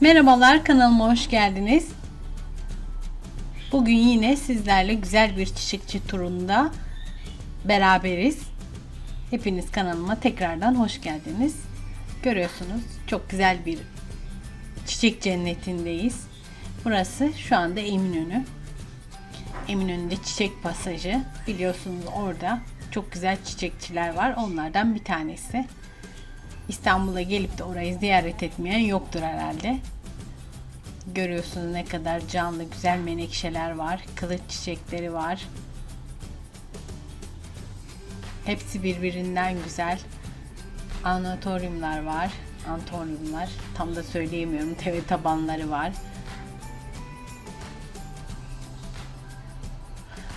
Merhabalar kanalıma hoş geldiniz. Bugün yine sizlerle güzel bir çiçekçi turunda beraberiz. Hepiniz kanalıma tekrardan hoş geldiniz. Görüyorsunuz çok güzel bir çiçek cennetindeyiz. Burası şu anda Eminönü. Eminönü'nde çiçek pasajı. Biliyorsunuz orada çok güzel çiçekçiler var. Onlardan bir tanesi. İstanbul'a gelip de orayı ziyaret etmeyen yoktur herhalde. Görüyorsunuz ne kadar canlı güzel menekşeler var. Kılıç çiçekleri var. Hepsi birbirinden güzel. Anatoryumlar var. Antoryumlar. Tam da söyleyemiyorum. TV tabanları var.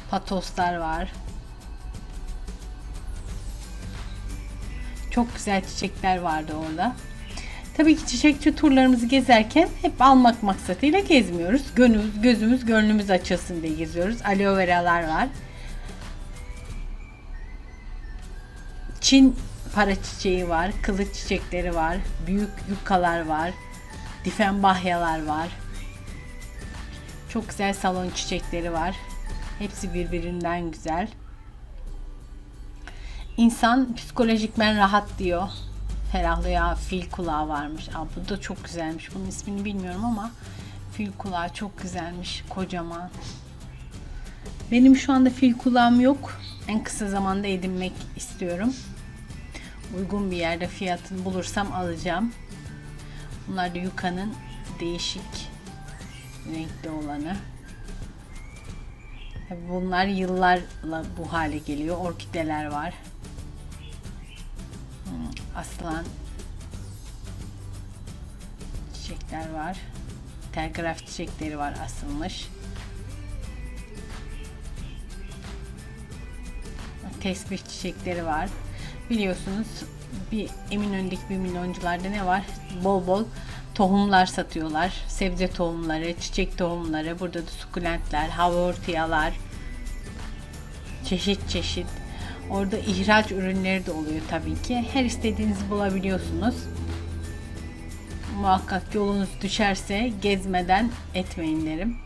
Patoslar var. Çok güzel çiçekler vardı orada. Tabii ki çiçekçi turlarımızı gezerken hep almak maksatıyla gezmiyoruz. Gönlümüz, gözümüz, gönlümüz açılsın diye geziyoruz. Aloe veralar var. Çin para çiçeği var, kılıç çiçekleri var, büyük yukalar var, difenbahyalar var. Çok güzel salon çiçekleri var. Hepsi birbirinden güzel. İnsan psikolojikmen rahat diyor. Ferahlıyor. Fil kulağı varmış. Aa, bu da çok güzelmiş. Bunun ismini bilmiyorum ama fil kulağı çok güzelmiş. Kocaman. Benim şu anda fil kulağım yok. En kısa zamanda edinmek istiyorum. Uygun bir yerde fiyatını bulursam alacağım. Bunlar da Yuka'nın değişik renkli olanı. Bunlar yıllarla bu hale geliyor. Orkideler var. Aslan çiçekler var. Telgraf çiçekleri var asılmış. Tesbih çiçekleri var. Biliyorsunuz bir Eminönü'ndeki bir milyoncularda ne var? Bol bol tohumlar satıyorlar. Sebze tohumları, çiçek tohumları, burada da sukulentler, havortiyalar, çeşit çeşit. Orada ihraç ürünleri de oluyor tabii ki. Her istediğinizi bulabiliyorsunuz. Muhakkak yolunuz düşerse gezmeden etmeyin derim.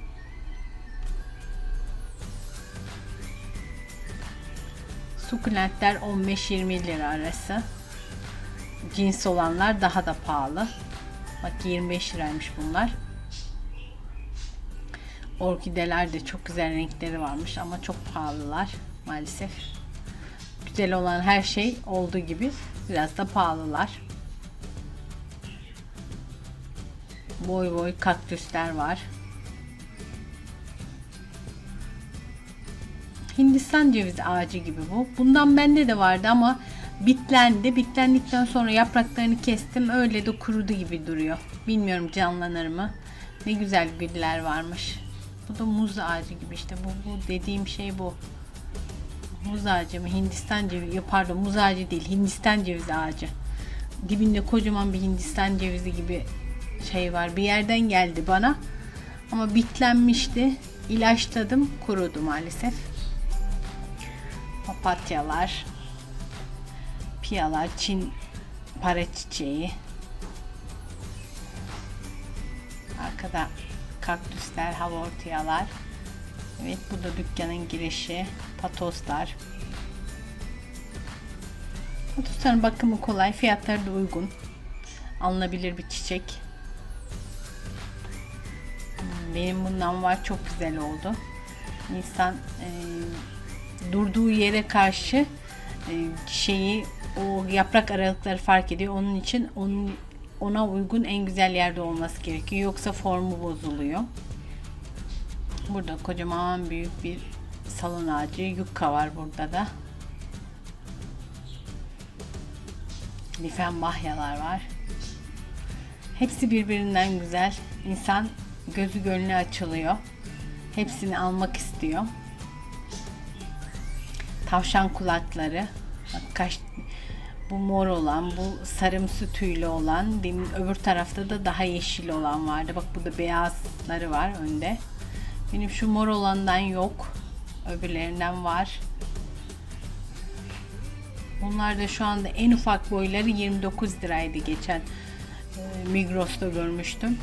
Sukulentler 15-20 lira arası. Cins olanlar daha da pahalı. Bak 25 liraymış bunlar. Orkideler de çok güzel renkleri varmış ama çok pahalılar maalesef. Güzel olan her şey olduğu gibi biraz da pahalılar. Boy boy kaktüsler var. Hindistan cevizi ağacı gibi bu. Bundan bende de vardı ama bitlendi. Bitlendikten sonra yapraklarını kestim. Öyle de kurudu gibi duruyor. Bilmiyorum canlanır mı. Ne güzel güller varmış. Bu da muz ağacı gibi işte. Bu, bu dediğim şey bu. Muz ağacı mı? Hindistan cevizi. Pardon muz ağacı değil. Hindistan cevizi ağacı. Dibinde kocaman bir Hindistan cevizi gibi şey var. Bir yerden geldi bana. Ama bitlenmişti. İlaçladım. Kurudu maalesef. Papatyalar. Piyalar. Çin para çiçeği. Arkada kaktüsler, havortiyalar. Evet bu da dükkanın girişi. Patoslar. Patosların bakımı kolay. Fiyatları da uygun. Alınabilir bir çiçek. Hmm, Benim bundan var. Çok güzel oldu. İnsan e, durduğu yere karşı e, şeyi o yaprak aralıkları fark ediyor. Onun için onun ona uygun en güzel yerde olması gerekiyor. Yoksa formu bozuluyor. Burada kocaman büyük bir salon ağacı yukka var burada da. Lifen bahyalar var. Hepsi birbirinden güzel. İnsan gözü gönlü açılıyor. Hepsini almak istiyor. Tavşan kulakları. Bak kaç bu mor olan, bu sarımsı tüylü olan, demin öbür tarafta da daha yeşil olan vardı. Bak burada beyazları var önde. Benim şu mor olandan yok. Öbürlerinden var. Bunlar da şu anda en ufak boyları 29 liraydı geçen e, Migros'ta görmüştüm.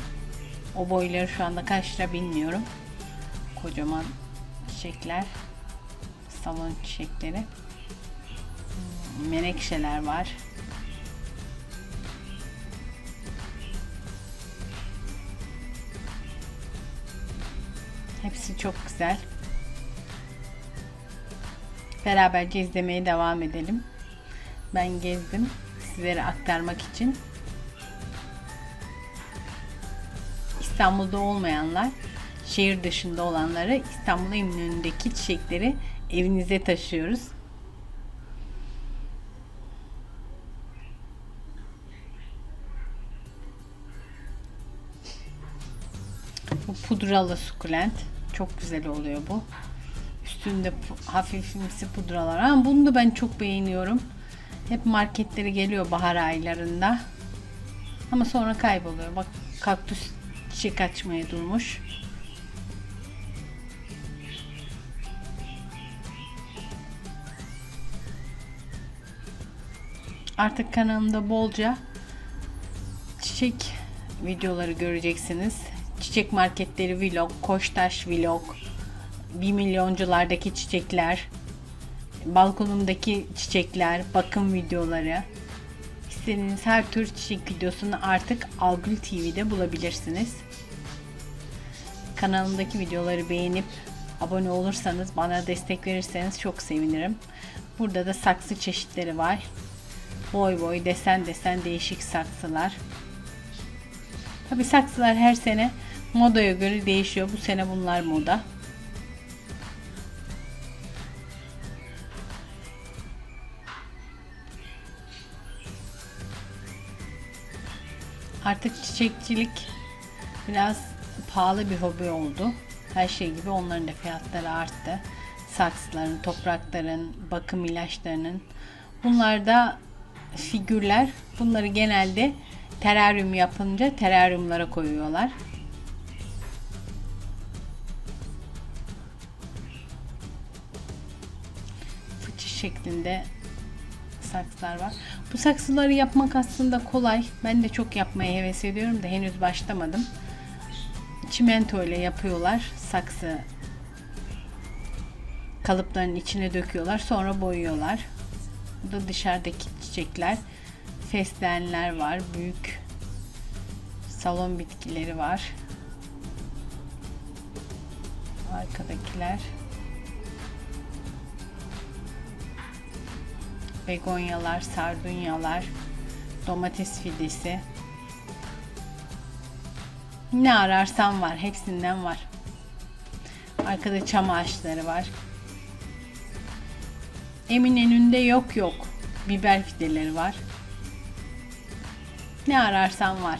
O boyları şu anda kaç lira bilmiyorum. Kocaman çiçekler. Salon çiçekleri. Menekşeler var. Hepsi çok güzel. Beraberce izlemeye devam edelim. Ben gezdim sizlere aktarmak için. İstanbul'da olmayanlar, şehir dışında olanları İstanbul Eminönü'ndeki çiçekleri evinize taşıyoruz. Bu pudralı sukulent. Çok güzel oluyor bu. Üstünde hafifimsi pudralar. Ama bunu da ben çok beğeniyorum. Hep marketlere geliyor bahar aylarında. Ama sonra kayboluyor. Bak kaktüs çiçek açmaya durmuş. Artık kanalımda bolca çiçek videoları göreceksiniz. Çiçek marketleri vlog, Koçtaş vlog, 1 milyonculardaki çiçekler, balkonumdaki çiçekler, bakım videoları. İstediğiniz her tür çiçek videosunu artık Algül TV'de bulabilirsiniz. Kanalımdaki videoları beğenip abone olursanız, bana destek verirseniz çok sevinirim. Burada da saksı çeşitleri var. Boy boy, desen desen değişik saksılar. Tabi saksılar her sene modaya göre değişiyor. Bu sene bunlar moda. Artık çiçekçilik biraz pahalı bir hobi oldu. Her şey gibi onların da fiyatları arttı. Saksıların, toprakların, bakım ilaçlarının. Bunlar da figürler. Bunları genelde teraryum yapınca teraryumlara koyuyorlar. Fıçı şeklinde saksılar var. Bu saksıları yapmak aslında kolay. Ben de çok yapmaya heves ediyorum da henüz başlamadım. Çimento ile yapıyorlar. Saksı kalıpların içine döküyorlar. Sonra boyuyorlar. Bu da dışarıdaki çiçekler. Fesleğenler var. Büyük salon bitkileri var. Arkadakiler. Begonyalar, sardunyalar, domates fidesi. Ne ararsan var, hepsinden var. Arkada çam ağaçları var. Eminönü'nde yok yok. Biber fideleri var. Ne ararsan var.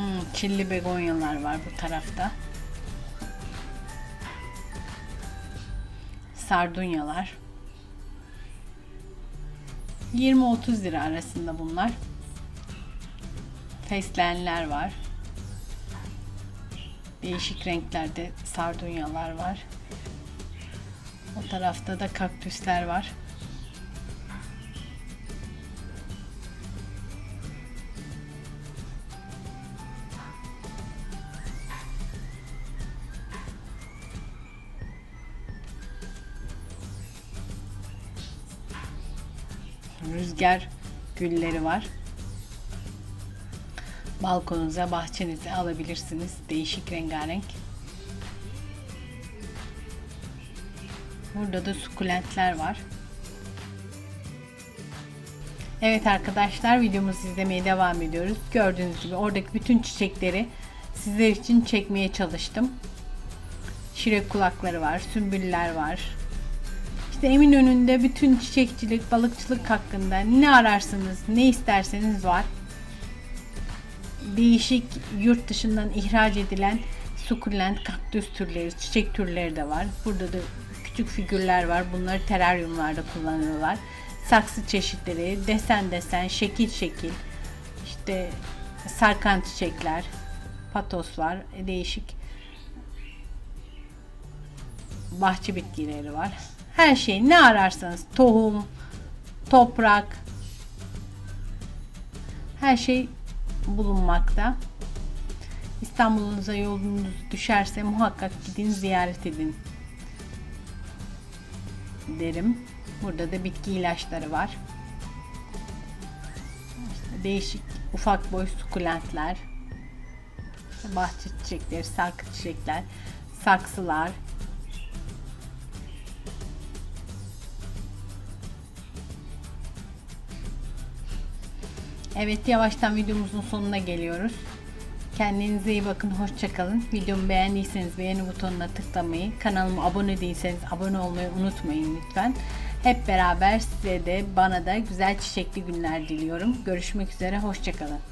Hmm, çilli begonyalar var bu tarafta. Sardunyalar. 20-30 lira arasında bunlar. Fesleğenler var. Değişik renklerde sardunyalar var. O tarafta da kaktüsler var. Rüzgar gülleri var. Balkonunuza, bahçenize alabilirsiniz. Değişik rengarenk. Burada da sukulentler var. Evet arkadaşlar videomuzu izlemeye devam ediyoruz. Gördüğünüz gibi oradaki bütün çiçekleri sizler için çekmeye çalıştım. Şirek kulakları var, sümbüller var, işte Eminönü'nde bütün çiçekçilik, balıkçılık hakkında ne ararsanız, ne isterseniz var. Değişik yurt dışından ihraç edilen sukulent, kaktüs türleri, çiçek türleri de var. Burada da küçük figürler var. Bunları teraryumlarda kullanıyorlar. Saksı çeşitleri, desen desen, şekil şekil. İşte sarkan çiçekler, patos var, değişik bahçe bitkileri var. Her şey ne ararsanız tohum, toprak her şey bulunmakta. İstanbul'unuza yolunuz düşerse muhakkak gidin ziyaret edin derim. Burada da bitki ilaçları var. İşte değişik ufak boy sukulentler, bahçe çiçekleri, sarkı çiçekler, saksılar. Evet yavaştan videomuzun sonuna geliyoruz. Kendinize iyi bakın. Hoşçakalın. Videomu beğendiyseniz beğeni butonuna tıklamayı, kanalıma abone değilseniz abone olmayı unutmayın lütfen. Hep beraber size de bana da güzel çiçekli günler diliyorum. Görüşmek üzere. Hoşçakalın.